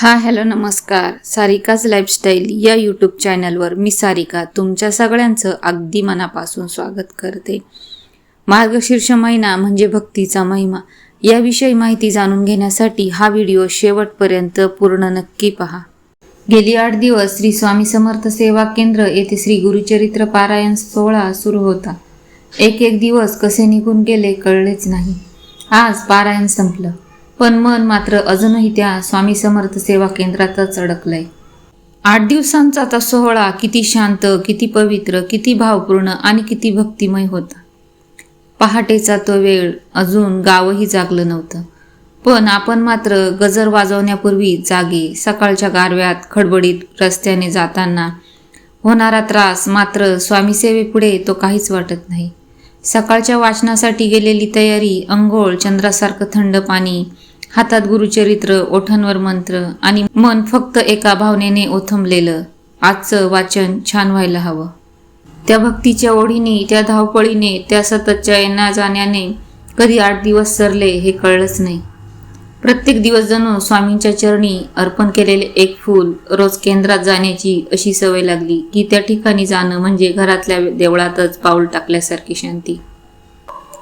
हा हॅलो नमस्कार. सारिकाज लाईफस्टाईल या यूट्यूब चॅनलवर मी सारिका तुमच्या सगळ्यांचं अगदी मनापासून स्वागत करते. मार्गशीर्ष महिना म्हणजे भक्तीचा महिमा. याविषयी माहिती जाणून घेण्यासाठी हा व्हिडिओ शेवटपर्यंत पूर्ण नक्की पहा. गेली आठ दिवस श्री स्वामी समर्थ सेवा केंद्र येथे श्री गुरुचरित्र पारायण सोहळा सुरू होता. एक एक दिवस कसे निघून गेले कळलेच नाही. आज पारायण संपलं. पण मन मात्र अजूनही त्या स्वामी समर्थ सेवा केंद्रातच अडकलंय. आठ दिवसांचा तो सोहळा किती शांत किती पवित्र किती भावपूर्ण आणि किती भक्तिमय होता. पहाटेचा तो वेळ अजून गावही जागलं नव्हतं. पण आपण मात्र गजर वाजवण्यापूर्वी जागे सकाळच्या गारव्यात खडबडीत रस्त्याने जाताना होणारा त्रास मात्र स्वामीसेवेपुढे तो काहीच वाटत नाही. सकाळच्या वाचनासाठी गेलेली तयारी अंघोळ चंद्रासारखं थंड पाणी हातात गुरुचरित्र ओठांवर मंत्र आणि मन फक्त एका भावनेने ओथंबलेलं आजचं वाचन छान व्हायला हवं. त्या भक्तीच्या ओढीने त्या धावपळीने त्या सततच्या येण्या जाण्याने कधी आठ दिवस सरले हे कळलंच नाही. प्रत्येक दिवस जणू स्वामींच्या चरणी अर्पण केलेले एक फूल रोज केंद्रात जाण्याची अशी सवय लागली की त्या ठिकाणी जाणं म्हणजे घरातल्या देवळातच पाऊल टाकल्यासारखी शांती.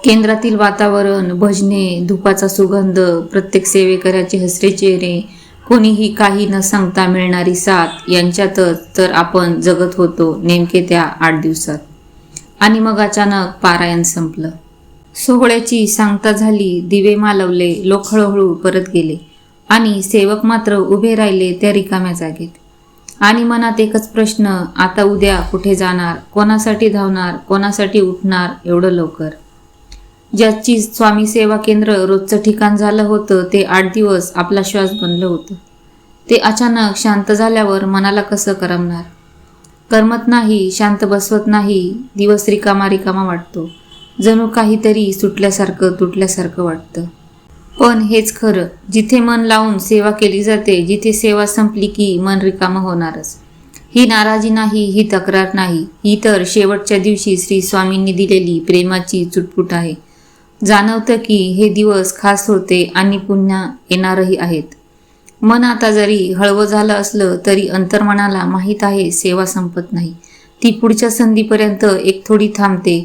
केंद्रातील वातावरण भजने धुपाचा सुगंध प्रत्येक सेवेकऱ्याचे हसरे चेहरे कोणीही काही न सांगता मिळणारी साथ यांच्यातच तर आपण जगत होतो नेमके त्या आठ दिवसात. आणि मग अचानक पारायण संपलं. सोहळ्याची सांगता झाली दिवे मालवले लोक हळूहळू परत गेले आणि सेवक मात्र उभे राहिले त्या रिकाम्या जागेत. आणि मनात एकच प्रश्न आता उद्या कुठे जाणार कोणासाठी धावणार कोणासाठी उठणार एवढं लवकर? ज्याची स्वामी सेवा केंद्र रोजचं ठिकाण झालं होतं ते आठ दिवस आपला श्वास बनलं होतं. ते अचानक शांत झाल्यावर मनाला कसं करमणार? करमत नाही शांत बसवत नाही दिवस रिकामा रिकामा वाटतो. जणू काहीतरी सुटल्यासारखं तुटल्यासारखं वाटतं. पण हेच खरं जिथे मन लावून सेवा केली जाते जिथे सेवा संपली की मन रिकामं होणारच. ही नाराजी नाही ही तक्रार नाही ही तर शेवटच्या दिवशी श्री स्वामींनी दिलेली प्रेमाची चुटपुट आहे. जाणवतं की हे दिवस खास होते आणि पुन्हा येणारही आहेत. मन आता जरी हळवं झालं असलं तरी अंतर्मनाला माहीत आहे सेवा संपत नाही. ती पुढच्या संधीपर्यंत एक थोडी थांबते.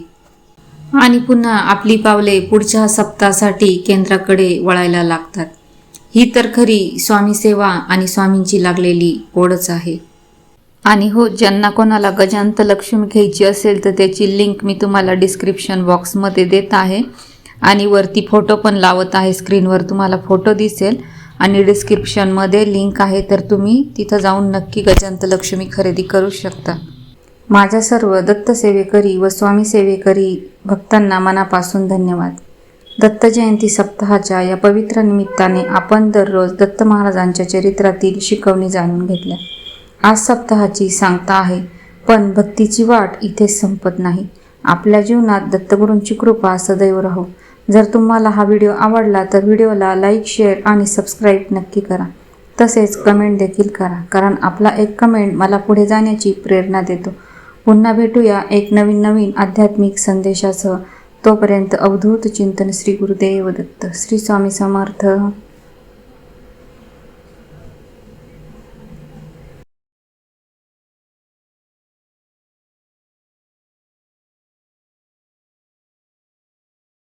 आणि पुन्हा आपली पावले पुढच्या सप्ताहासाठी केंद्राकडे वळायला लागतात. ही तर खरी स्वामी सेवा आणि स्वामींची लागलेली ओढच आहे. आणि हो ज्यांना कोणाला गजांत लक्ष्मी घ्यायची असेल तर त्याची लिंक मी तुम्हाला डिस्क्रिप्शन बॉक्समध्ये देत आहे. आणि वरती फोटो पण लावत आहे स्क्रीनवर तुम्हाला फोटो दिसेल. आणि डिस्क्रिप्शनमध्ये लिंक आहे तर तुम्ही तिथं जाऊन नक्की गजांत लक्ष्मी खरेदी करू शकता. माझ्या सर्व दत्त सेवेकरी व स्वामी सेवेकरी भक्तांना मनापासून धन्यवाद. दत्त जयंती सप्ताहाच्या या पवित्र निमित्ताने आपण दररोज दत्त महाराजांच्या चरित्रातील शिकवणी जाणून घेतल्या. आज सप्ताहाची सांगता आहे पण भक्तीची वाट इथे संपत नाही. आपल्या जीवनात दत्तगुरूंची कृपा सदैव राहो. जर तुम्हाला हा व्हिडिओ आवडला तर व्हिडिओला लाईक शेअर आणि सबस्क्राईब नक्की करा. तसेच कमेंट देखील करा कारण आपला एक कमेंट मला पुढे जाण्याची प्रेरणा देतो. पुन्हा भेटूया एक नवीन नवीन आध्यात्मिक संदेशासह. तोपर्यंत अवधूत चिंतन श्री गुरुदेव दत्त श्री स्वामी समर्थ.